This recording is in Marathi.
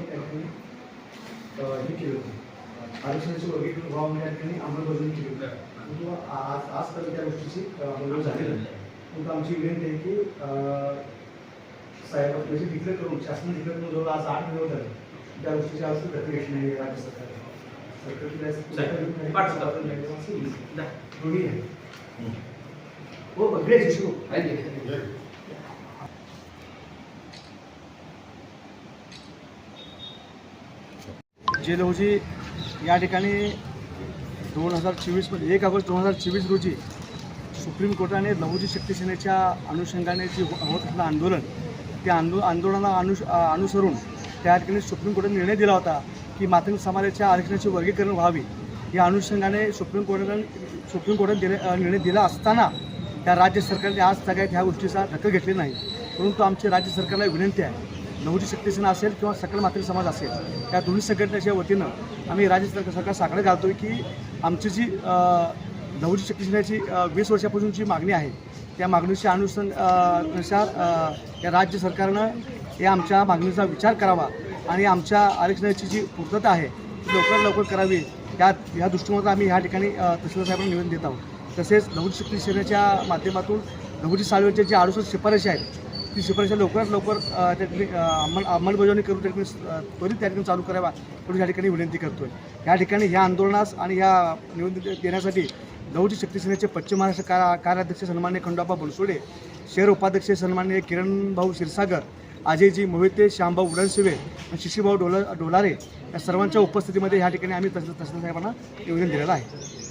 वर्षापूर्वी केली होती आरक्षणाची वर्गीकरण व्हावं या ठिकाणी अंमलबजावणी केली होती परंतु आज आजपर्यंत त्या गोष्टीची अंमलबजावणी झाली नाही परंतु आमची विनंती आहे की साहेब म्हणजे डिक्लेअर करून शासन डिक्लेअर करून जवळ आज आठ दिवस झाले त्या गोष्टीची आज दखल नाही राज्य. सरकार दोन्ही आहे हो बघले शिशू जे लहुजी या ठिकाणी दोन हजार चोवीसमध्ये एक ऑगस्ट दोन हजार चोवीस रोजी सुप्रीम कोर्टाने लहुजी शक्ती सेनेच्या अनुषंगाने जे हो-, होत असलेलं आंदोलन त्या आंदो आंदोलनाला अनु अनुसरून त्या ठिकाणी सुप्रीम कोर्टाने निर्णय दिला होता की माध्यमिक समाजाच्या आरक्षणाचे वर्गीकरण व्हावे. या अनुषंगाने सुप्रीम कोर्टाने सुप्रीम कोर्टाने दिले निर्णय दिला असताना त्या राज्य सरकारने आज सगळ्यात ह्या गोष्टीचा दखल घेतली नाही. परंतु आमची राज्य सरकारला विनंती आहे नवजी शक्ती सेना असेल किंवा सकल मातृ समाज असेल या दोन्ही संघटनेच्या वतीनं आम्ही राज्य सरकार सरकार साकडे घालतोय की आमची जी नवजी शक्ती सेनेची वीस वर्षापासूनची मागणी आहे त्या मागणीच्या अनुसंग या राज्य सरकारनं या आमच्या मागणीचा विचार करावा आणि आमच्या आरक्षणाची जी पूर्तता आहे ती लवकरात लवकर करावी या या दृष्टिकोनात आम्ही ह्या ठिकाणी अ, तहसीलदार साहेबांना निवेदन देत आहोत. तसेच नवजी शक्ती सेनेच्या माध्यमातून नवजी साळवेच्या जे अडुसष्ट शिफारशी आहेत ती शिफारशी लवकरात लवकर त्या ठिकाणी अंमल अंमलबजावणी करून त्या ठिकाणी त्वरित त्या ठिकाणी चालू करावा म्हणून या ठिकाणी विनंती करतो आहे या ठिकाणी ह्या आंदोलनास आणि ह्या निवेदन देण्यासाठी नवजी शक्ती सेनेचे पश्चिम महाराष्ट्र कार्याध्यक्ष सन्मान्य खंडोबा बनसोडे शहर उपाध्यक्ष सन्मान्य किरणभाऊ क्षीरसागर अजयजी मोहिते श्यामभाऊ उडणसिवे आणि शिशीभाऊ डोला डोलारे या सर्वांच्या उपस्थितीमध्ये ह्या ठिकाणी आम्ही तहसील तहसील साहेबांना निवेदन दिलेलं आहे.